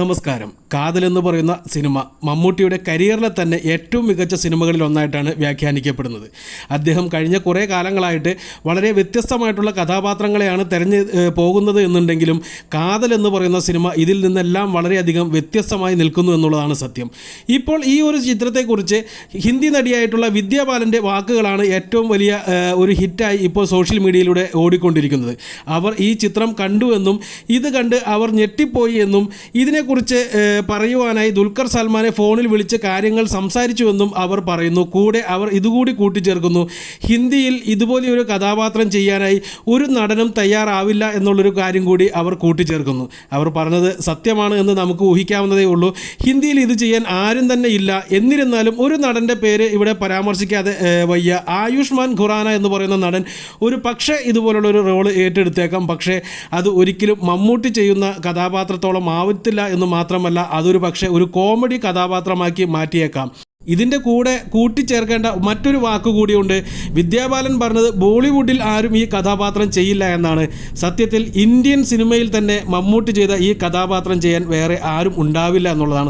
നമസ്കാരം. കാതൽ എന്ന് പറയുന്ന സിനിമ മമ്മൂട്ടിയുടെ കരിയറിലെ തന്നെ ഏറ്റവും മികച്ച സിനിമകളിൽ ഒന്നായിട്ടാണ് വ്യാഖ്യാനിക്കപ്പെടുന്നത്. അദ്ദേഹം കഴിഞ്ഞ കുറേ കാലങ്ങളായിട്ട് വളരെ വ്യത്യസ്തമായിട്ടുള്ള കഥാപാത്രങ്ങളെയാണ് തിരഞ്ഞ് പോകുന്നത് എന്നുണ്ടെങ്കിലും കാതൽ എന്ന് പറയുന്ന സിനിമ ഇതിൽ നിന്നെല്ലാം വളരെയധികം വ്യത്യസ്തമായി നിൽക്കുന്നു എന്നുള്ളതാണ് സത്യം. ഇപ്പോൾ ഈ ഒരു ചിത്രത്തെക്കുറിച്ച് ഹിന്ദി നടിയായിട്ടുള്ള വിദ്യാബാലന്റെ വാക്കുകളാണ് ഏറ്റവും വലിയ ഒരു ഹിറ്റായി ഇപ്പോൾ സോഷ്യൽ മീഡിയയിലൂടെ ഓടിക്കൊണ്ടിരിക്കുന്നത്. അവർ ഈ ചിത്രം കണ്ടു എന്നും ഇത് കണ്ട് അവർ ഞെട്ടിപ്പോയി എന്നും ഇതിനെക്കുറിച്ച് ഏഹ്, പറയുവാനായി ദുൽഖർ സൽമാനെ ഫോണിൽ വിളിച്ച് കാര്യങ്ങൾ സംസാരിച്ചുവെന്നും അവർ പറയുന്നു. കൂടെ അവർ ഇതുകൂടി കൂട്ടിച്ചേർക്കുന്നു. ഹിന്ദിയിൽ ഇതുപോലെയൊരു കഥാപാത്രം ചെയ്യാനായി ഒരു നടനും തയ്യാറാവില്ല എന്നുള്ളൊരു കാര്യം കൂടി അവർ കൂട്ടിച്ചേർക്കുന്നു. അവർ പറഞ്ഞത് സത്യമാണ് എന്ന് നമുക്ക് ഊഹിക്കാവുന്നതേ ഉള്ളൂ. ഹിന്ദിയിൽ ഇത് ചെയ്യാൻ ആരും തന്നെ ഇല്ല. എന്നിരുന്നാലും ഒരു നടന്റെ പേര് ഇവിടെ പരാമർശിക്കാതെ വയ്യ. ആയുഷ്മാൻ ഖുറാന എന്ന് പറയുന്ന നടൻ ഒരു പക്ഷേ ഇതുപോലുള്ള ഒരു റോൾ ഏറ്റെടുത്തേക്കാം. പക്ഷേ അത് ഒരിക്കലും മമ്മൂട്ടി ചെയ്യുന്ന കഥാപാത്രത്തോളം ആവത്തില്ല എന്ന് മാത്രമല്ല അതൊരു പക്ഷേ ഒരു കോമഡി കഥാപാത്രമാക്കി മാറ്റിയേക്കാം. ഇതിന്റെ കൂടെ കൂട്ടിച്ചേർക്കേണ്ട മറ്റൊരു വാക്കുകൂടിയുണ്ട് വിദ്യാബാലൻ പറഞ്ഞത് ബോളിവുഡിൽ ആരും ഈ കഥാപാത്രം ചെയ്യില്ല എന്നാണ്. സത്യത്തിൽ ഇന്ത്യൻ സിനിമയിൽ തന്നെ മമ്മൂട്ടി ചെയ്ത ഈ കഥാപാത്രം ചെയ്യാൻ വേറെ ആരും ഉണ്ടാവില്ല എന്നുള്ളതാണ്